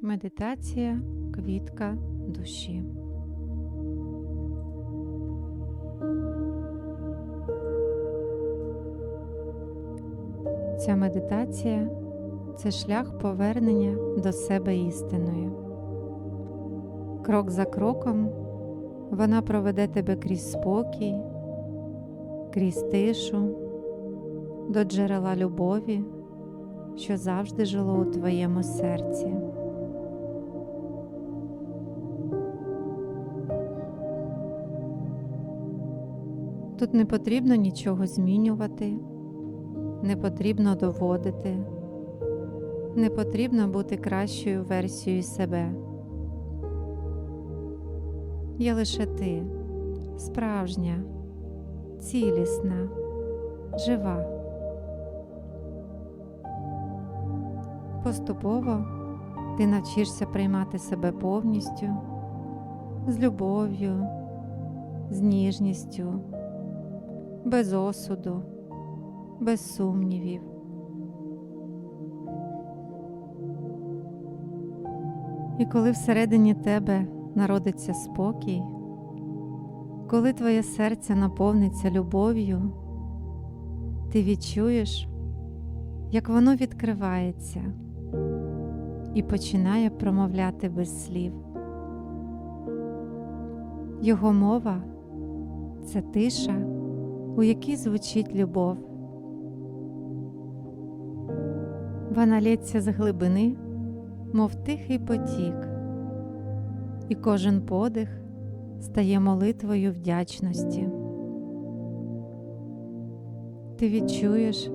Медитація квітка душі. Ця медитація це шлях повернення до себе істиною. Крок за кроком вона проведе тебе крізь спокій, крізь тишу, до джерела любові, що завжди жило у твоєму серці. Тут не потрібно нічого змінювати, не потрібно доводити, не потрібно бути кращою версією себе. Є лише ти, справжня, цілісна, жива. Поступово ти навчишся приймати себе повністю з любов'ю, з ніжністю, без осуду, без сумнівів. І коли всередині тебе народиться спокій, коли твоє серце наповниться любов'ю, ти відчуєш, як воно відкривається і починає промовляти без слів. Його мова це тиша, у якій звучить любов. Вона лється з глибини, мов тихий потік, і кожен подих стає молитвою вдячності. Ти відчуєш,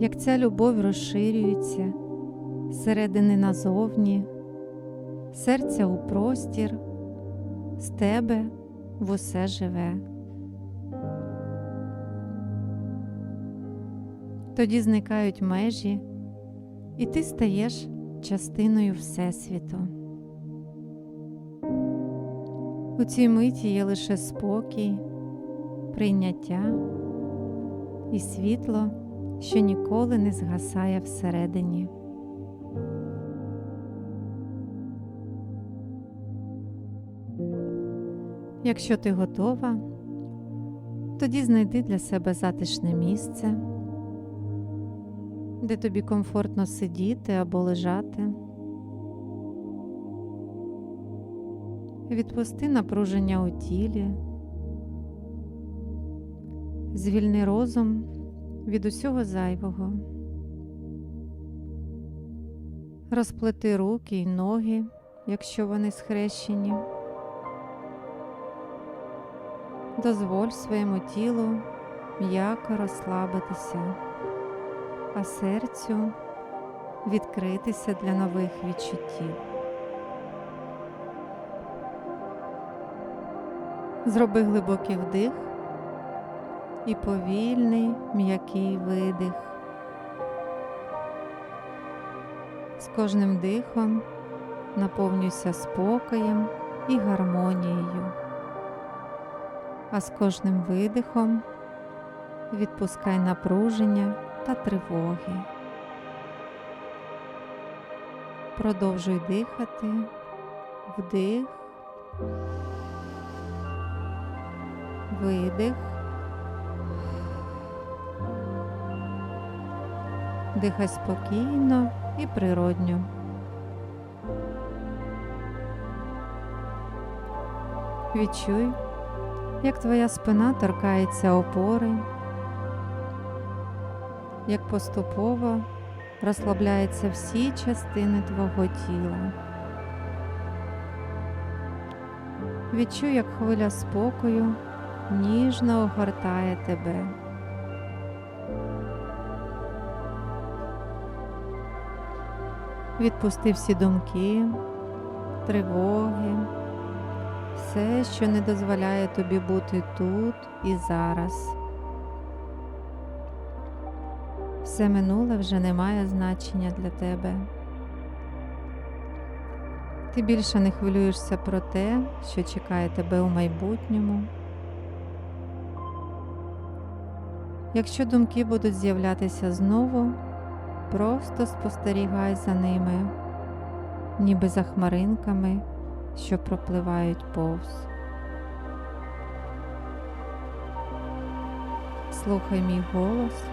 як ця любов розширюється зсередини назовні, серця у простір, з тебе в усе живе. Тоді зникають межі, і ти стаєш частиною Всесвіту. У цій миті є лише спокій, прийняття і світло, що ніколи не згасає всередині. Якщо ти готова, тоді знайди для себе затишне місце, де тобі комфортно сидіти або лежати. Відпусти напруження у тілі, звільни розум від усього зайвого, розплети руки й ноги, якщо вони схрещені. Дозволь своєму тілу м'яко розслабитися, а серцю відкритися для нових відчуттів. Зроби глибокий вдих і повільний м'який видих. З кожним дихом наповнюйся спокоєм і гармонією, а з кожним видихом відпускай напруження та тривоги. Продовжуй дихати, вдих. видих, дихай спокійно і природньо. Відчуй, як твоя спина торкається опори, як поступово розслабляються всі частини твого тіла. Відчуй, як хвиля спокою ніжно огортає тебе. Відпусти всі думки, тривоги, все, що не дозволяє тобі бути тут і зараз. Все минуле вже не має значення для тебе. Ти більше не хвилюєшся про те, що чекає тебе у майбутньому. Якщо думки будуть з'являтися знову, просто спостерігай за ними, ніби за хмаринками, що пропливають повз. Слухай мій голос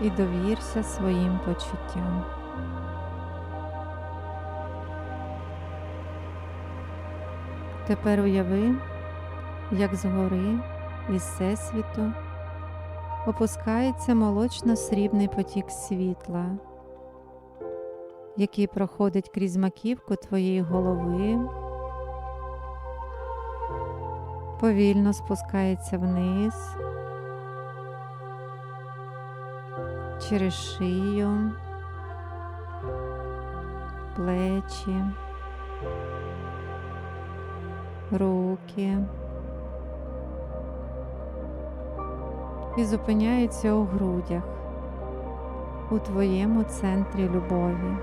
і довірся своїм почуттям. Тепер уяви, як згори із всесвіту опускається молочно-срібний потік світла, який проходить крізь маківку твоєї голови, повільно спускається вниз, через шию, плечі, руки. і зупиняється у грудях, у твоєму центрі любові.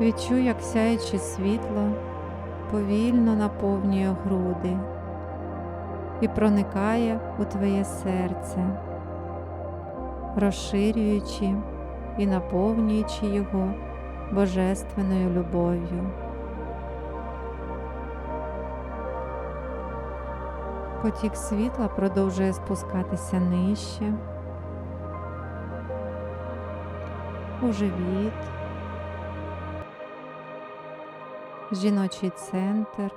Відчуй, як сяюче світло повільно наповнює груди і проникає у твоє серце, розширюючи і наповнюючи його божественною любов'ю. Потік світла продовжує спускатися нижче, у живіт, жіночий центр.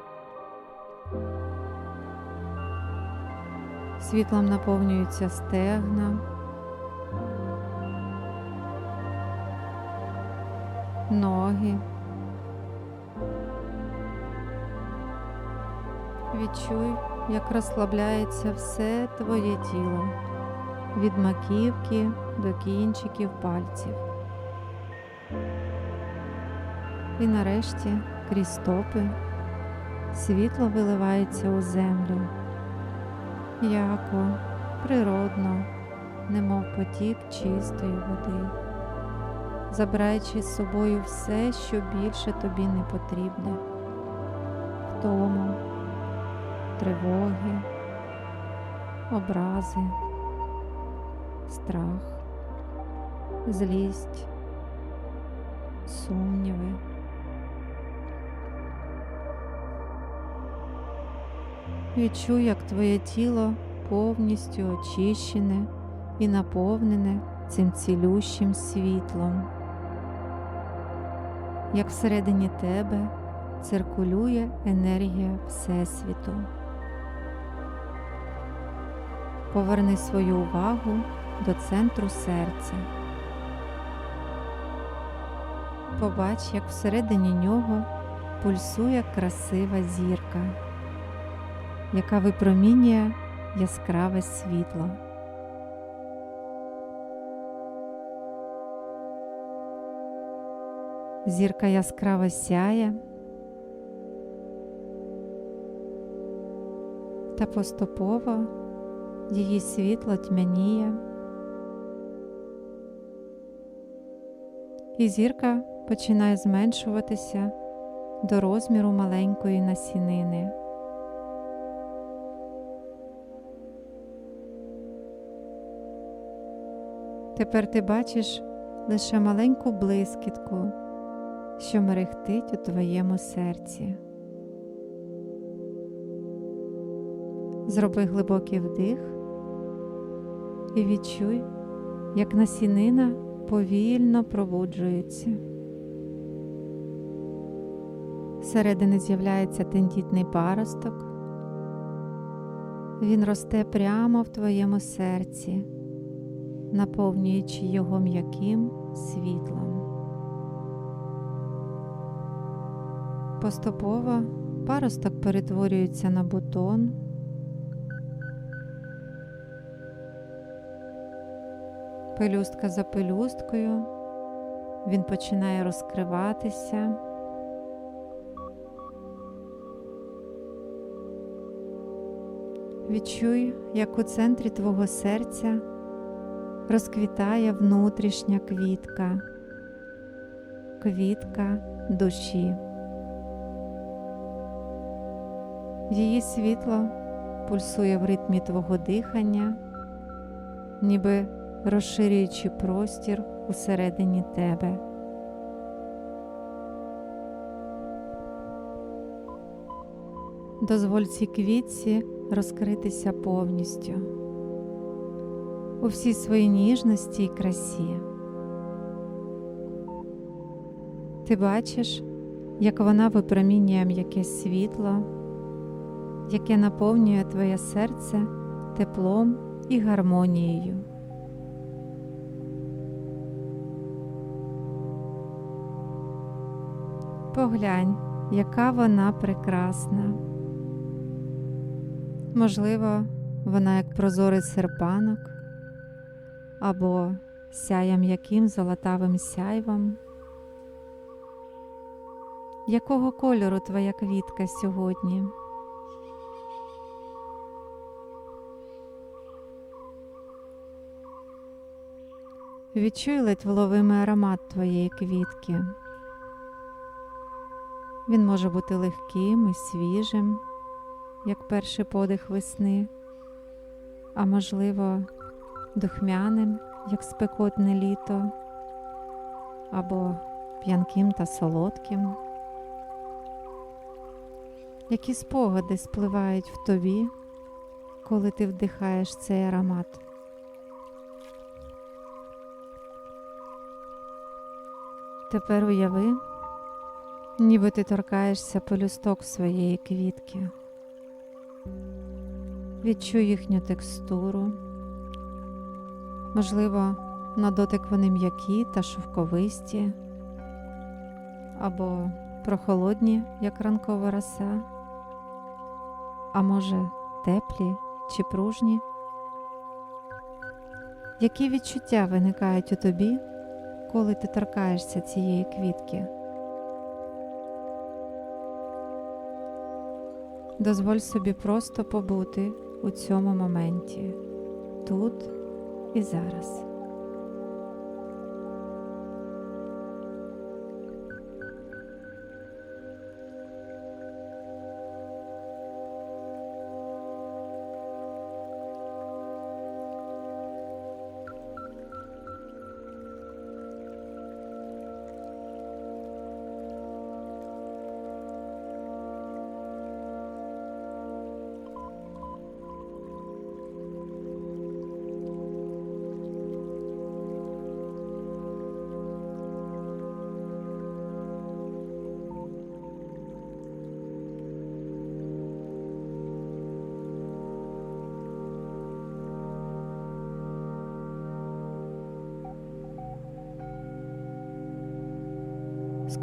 Світлом наповнюються стегна, ноги. Відчуй як розслабляється все твоє тіло від маківки до кінчиків пальців. І нарешті крізь стопи світло виливається у землю, яко, природно, немов потік чистої води, забираючи з собою все, що більше тобі не потрібне. Втому, тривоги, образи, страх, злість, сумніви. Відчуй, як твоє тіло повністю очищене і наповнене цим цілющим світлом, як всередині тебе циркулює енергія Всесвіту. Поверни свою увагу до центру серця. Побач, як всередині нього пульсує красива зірка, яка випромінює яскраве світло. Зірка яскраво сяє та поступово її світло тьмяніє, і зірка починає зменшуватися до розміру маленької насінини. Тепер ти бачиш лише маленьку блискітку, що мерехтить у твоєму серці. Зроби глибокий вдих і відчуй, як насінина повільно пробуджується. Всередини з'являється тендітний паросток. Він росте прямо в твоєму серці, наповнюючи його м'яким світлом. Поступово паросток перетворюється на бутон. Пелюстка за пелюсткою він починає розкриватися. Відчуй, як у центрі твого серця розквітає внутрішня квітка, квітка душі. Її світло пульсує в ритмі твого дихання, ніби розширюючи простір усередині тебе. Дозволь цій квітці розкритися повністю у всій своїй ніжності і красі. Ти бачиш, як вона випромінює м'яке світло, яке наповнює твоє серце теплом і гармонією. Поглянь, яка вона прекрасна. Можливо, вона як прозорий серпанок або сяє м'яким золотавим сяйвом. Якого кольору твоя квітка сьогодні? Відчуй ледь вловимий аромат твоєї квітки. Він може бути легким і свіжим, як перший подих весни, а можливо, духмяним, як спекотне літо, або п'янким та солодким. Які спогади спливають в тобі, коли ти вдихаєш цей аромат? Тепер уяви, ніби ти торкаєшся пелюсток своєї квітки. Відчуй їхню текстуру. Можливо, на дотик вони м'які та шовковисті, або прохолодні, як ранкова роса, а може, теплі чи пружні. Які відчуття виникають у тобі, коли ти торкаєшся цієї квітки? Дозволь собі просто побути у цьому моменті, тут і зараз.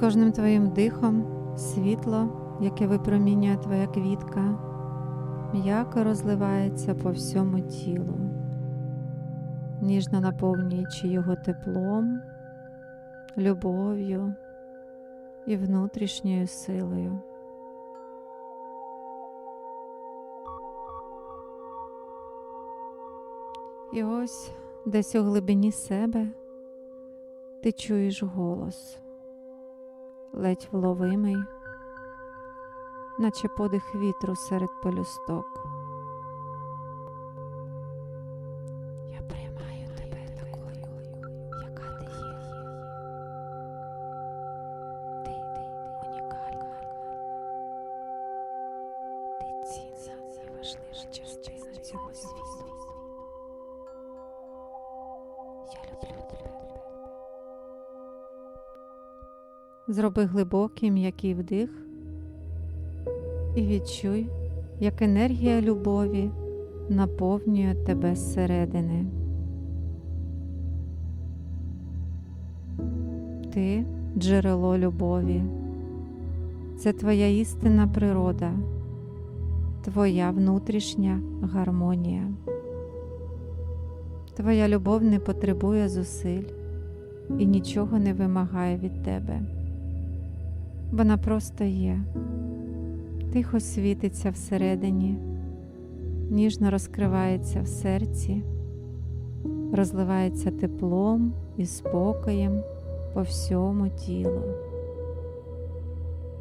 Кожним твоїм дихом світло, яке випромінює твоя квітка, м'яко розливається по всьому тілу, ніжно наповнюючи його теплом, любов'ю і внутрішньою силою. І ось десь у глибині себе ти чуєш голос ледь вловимий, наче подих вітру серед пелюсток. Я приймаю тебе такою, яка ти є. Ти, ти унікальна. Ти цінна і важлива частина цього світу. Зроби глибокий м'який вдих і відчуй, як енергія любові наповнює тебе зсередини. Ти джерело любові. Це твоя істинна природа, твоя внутрішня гармонія. Твоя любов не потребує зусиль і нічого не вимагає від тебе. Вона просто є, тихо світиться всередині, ніжно розкривається в серці, розливається теплом і спокоєм по всьому тілу.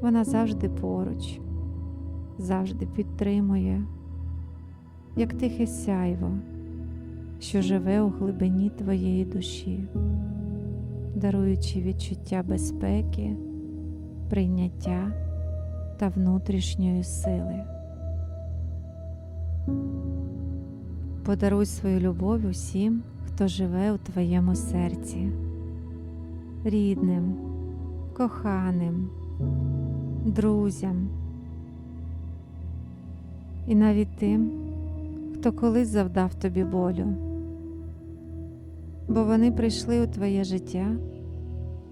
Вона завжди поруч, завжди підтримує, як тихе сяйво, що живе у глибині твоєї душі. даруючи відчуття безпеки, прийняття та внутрішньої сили. Подаруй свою любов усім, хто живе у твоєму серці, рідним, коханим, друзям. І навіть тим, хто колись завдав тобі болю, бо вони прийшли у твоє життя,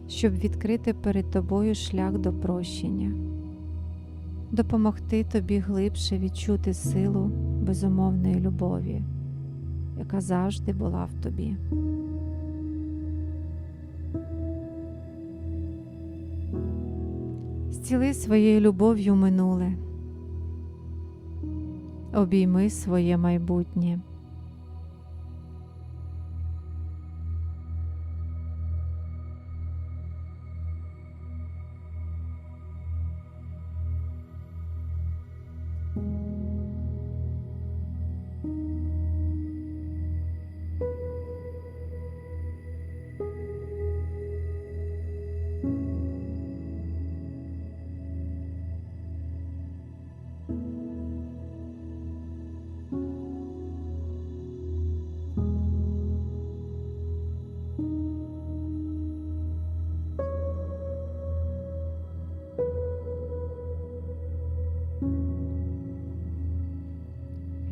щоб відкрити перед тобою шлях до прощення, допомогти тобі глибше відчути силу безумовної любові, яка завжди була в тобі. Зціли своєю любов'ю минуле. Обійми своє майбутнє.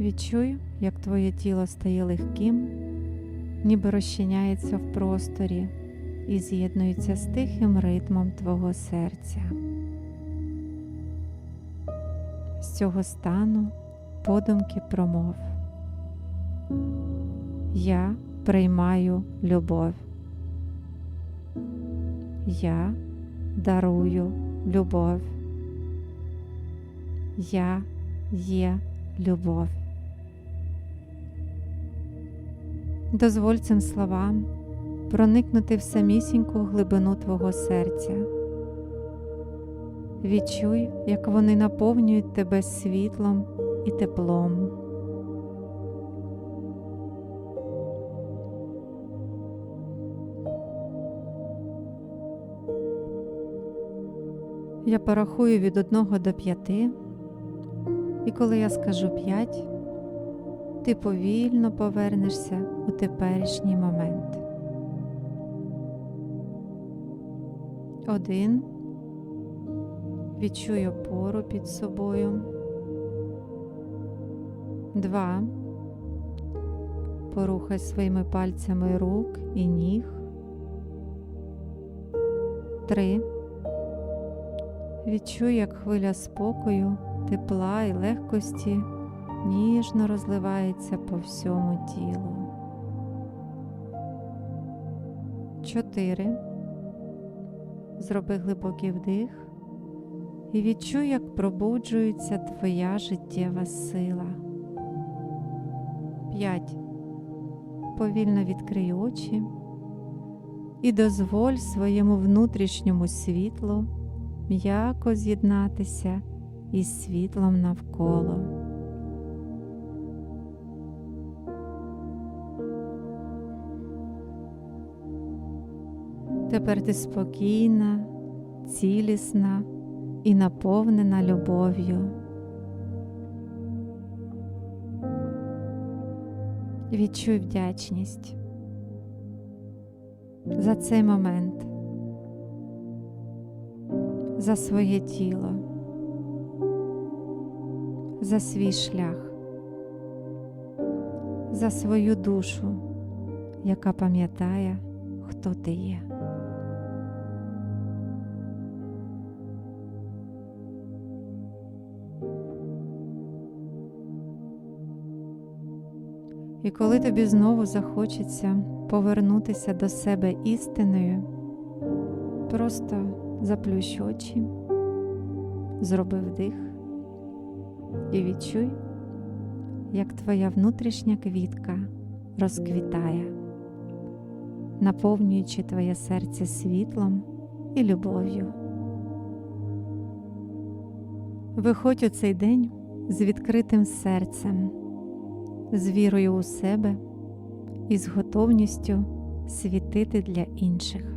Відчуй, як твоє тіло стає легким, ніби розчиняється в просторі і з'єднується з тихим ритмом твого серця. З цього стану подумки промов. Я приймаю любов. Я дарую любов. Я є любов. Дозволь цим словам проникнути в самісіньку глибину твого серця. Відчуй, як вони наповнюють тебе світлом і теплом. Я порахую від 1 до 5, і коли я скажу 5, ти повільно повернешся у теперішній момент. Один. Відчуй опору під собою. Два. Порухай своїми пальцями рук і ніг. Три. Відчуй, як хвиля спокою, тепла і легкості ніжно розливається по всьому тілу. Чотири. Зроби глибокий вдих і відчуй, як пробуджується твоя життєва сила. П'ять. Повільно відкрий очі і дозволь своєму внутрішньому світлу м'яко з'єднатися із світлом навколо. Тепер ти спокійна, цілісна і наповнена любов'ю. Відчуй вдячність за цей момент, за своє тіло, за свій шлях, за свою душу, яка пам'ятає, хто ти є. І коли тобі знову захочеться повернутися до себе істиною, просто заплющ очі, зроби вдих і відчуй, як твоя внутрішня квітка розквітає, наповнюючи твоє серце світлом і любов'ю. Виходь у цей день з відкритим серцем з вірою у себе і з готовністю світити для інших.